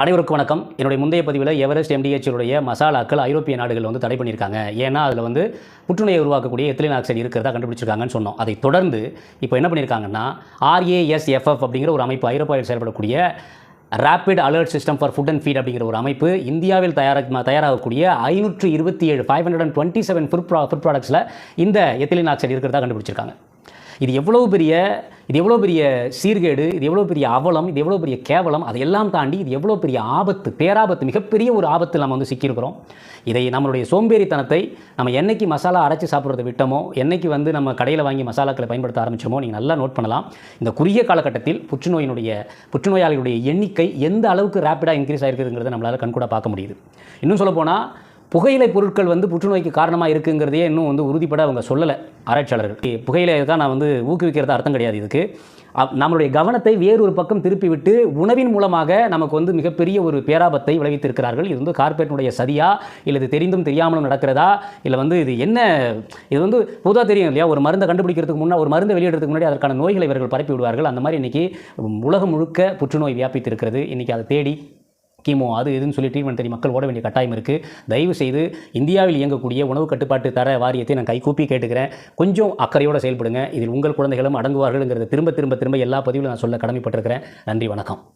அனைவருக்கும் வணக்கம். என்னுடைய முந்தைய பதிவில் எவரெஸ்ட் எம்டிஹெச்சுடைய மசாலாக்கள் ஐரோப்பிய நாடுகள் வந்து தடை பண்ணியிருக்காங்க. ஏன்னா அதில் வந்து புற்றுநோயை உருவாக்கக்கூடிய எத்திலின் ஆக்சைடு இருக்கிறதா கண்டுபிடிச்சிருக்காங்கன்னு சொன்னோம். அதை தொடர்ந்து இப்போ என்ன பண்ணியிருக்காங்கன்னா ஆர்ஏஎஸ்எஃப்எஃப் அப்படிங்கிற ஒரு அமைப்பு ஐரோப்பாவில் செயல்படக்கூடிய rapid alert system for food and feed அப்படிங்கிற ஒரு அமைப்பு இந்தியாவில் தயார தயாராகக்கூடிய ஐநூற்று இருபத்தி ஏழு five hundred and twenty seven food ப்ரா ஃபுட் ப்ராடக்ட்ஸில் இந்த எத்திலின் ஆக்சைடு இருக்கிறதா கண்டுபிடிச்சிருக்காங்க. இது எவ்வளோ பெரிய இது எவ்வளோ பெரிய சீர்கேடு இது எவ்வளோ பெரிய அவலம் இது எவ்வளோ பெரிய கேவலம் அதையெல்லாம் தாண்டி இது எவ்வளோ பெரிய ஆபத்து பேராபத்து மிகப்பெரிய ஒரு ஆபத்தில் நம்ம வந்து சிக்கியிருக்கிறோம். இதை நம்மளுடைய சோம்பேறித்தனத்தை நம்ம என்னைக்கு மசாலா அரைச்சி சாப்பிட்றத விட்டோமோ என்றைக்கு வந்து நம்ம கடையில் வாங்கி மசாலாக்களை பயன்படுத்த ஆரம்பிச்சோமோ நீங்கள் நல்லா நோட் பண்ணலாம். இந்த குறுகிய காலகட்டத்தில் புற்றுநோயினுடைய புற்றுநோயாளிகளுடைய எண்ணிக்கை எந்த அளவுக்கு ரேப்பிடாக இன்க்ரீஸ் ஆகிருக்குதுங்கிறத நம்மளால் கண்கூட பார்க்க முடியுது. இன்னும் சொல்லப்போனால் புகையிலை பொருட்கள் வந்து புற்றுநோய்க்கு காரணமாக இருக்குங்கிறதையே இன்னும் வந்து உறுதிப்பட அவங்க சொல்லலை ஆராய்ச்சியாளர்கள். புகையிலை தான் நான் வந்து ஊக்குவிக்கிறதா அர்த்தம் கிடையாது இதுக்கு. அப்- நம்மளுடைய கவனத்தை வேறொரு பக்கம் திருப்பிவிட்டு உணவின் மூலமாக நமக்கு வந்து மிகப்பெரிய ஒரு பேராபத்தை விளைவித்திருக்கிறார்கள். இது வந்து கார்பரேட்டினுடைய சதியா? இல்லை இது தெரிந்தும் தெரியாமலும் நடக்கிறதா? இல்லை வந்து இது என்ன? இது வந்து பொதுவாக தெரியும் இல்லையா? ஒரு மருந்தை கண்டுபிடிக்கிறதுக்கு முன்னாடி ஒரு மருந்தை வெளியிடுறதுக்கு முன்னாடி அதற்கான நோய்களை இவர்கள் பரப்பி விடுவார்கள் அந்த மாதிரி இன்றைக்கி உலகம் முழுக்க புற்றுநோய் வியாபித்து இருக்கிறது இன்னைக்கு அதை தேடி கீமோ அது இதுன்னு சொல்லி ட்ரீட்மெண்ட் தேடி மக்கள் ஓட வேண்டிய கட்டாயம் இருக்குது தயவு செய்து இந்தியாவில் இயங்கக்கூடிய உணவு கட்டுப்பாட்டு தர வாரியத்தை நான் கைகூப்பி கேட்டுக்கிறேன். கொஞ்சம் அக்கறையோடு செயல்படுங்க. இதில் உங்கள் குழந்தைகளும் அடங்குவார்கள்ங்கிறத திரும்ப திரும்ப திரும்ப எல்லா பதிவிலும் நான் சொல்ல கடமைப்பட்டிருக்கிறேன். நன்றி வணக்கம்.